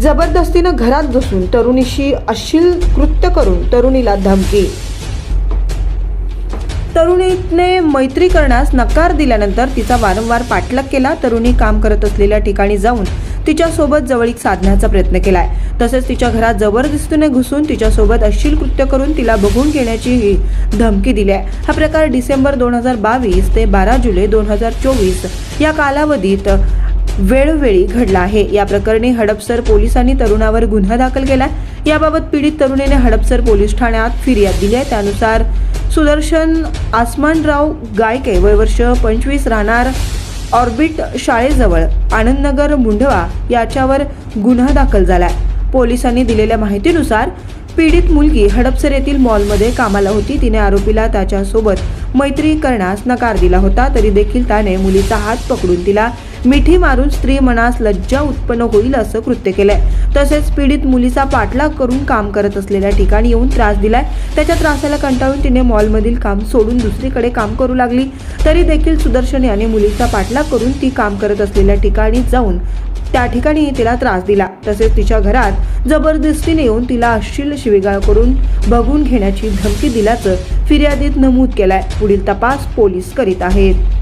जबरदस्तीनं घरात घुसून तरुणीशी अश्लील कृत्य करून तरुणीला धमकी. तरुणीने मैत्री करण्यास नकार दिल्यानंतर तिचा वारंवार पाठलाग केला. तरुणी काम करत असलेल्या ठिकाणी जाऊन तिच्यासोबत जवळीक साधण्याचा प्रयत्न केलाय. तसेच तिच्या घरात जबरदस्तीने घुसून तिच्यासोबत अश्लील कृत्य करून तिला बघून घेण्याचीही धमकी दिली आहे हा प्रकार डिसेंबर दोन हजार बावीस ते बारा जुलै दोन हजार चोवीस या कालावधीत वेळोवेळी घडला आहे. या प्रकरणी हडपसर पोलिसांनी तरुणावर गुन्हा दाखल केला याबाबत पीडित तरुणीने हडपसर पोलीस ठाण्यात फिर्याद दिली आहे. त्यानुसार सुदर्शन आसमानराव गायके वय वर्ष पंचवीस राहणार ऑर्बिट शाळेजवळ आनंदनगर मुंढवा याच्यावर गुन्हा दाखल झाला पोलिसांनी दिलेल्या माहितीनुसार पीडित मुलगी हडपसर येथील मॉलमध्ये कामाला होती. तिने आरोपीला त्याच्यासोबत मैत्री करण्यास नकार दिला होता. तरी देखील त्याने मुलीचा हात पकडून तिला मिठी मारून स्त्री मनास लज्जा उत्पन्न होईल असं कृत्य केलंय. तसेच पीडित मुलीचा पाठलाग करून काम करत असलेल्या ठिकाणी येऊन त्रास दिलाय. त्याच्या त्रासाला कंटाळून तिने मॉलमधील काम सोडून दुसरीकडे काम करू लागली. तरी देखील सुदर्शन याने मुलीचा पाठलाग करून ती काम करत असलेल्या ठिकाणी जाऊन त्या ठिकाणी तिला त्रास दिला. तसेच तिच्या घरात जबरदस्तीने येऊन तिला अश्लील शिवीगाळ करून बघून घेण्याची धमकी दिल्याचं फिर्यादीत नमूद केलाय. पुढील तपास पोलीस करीत आहेत.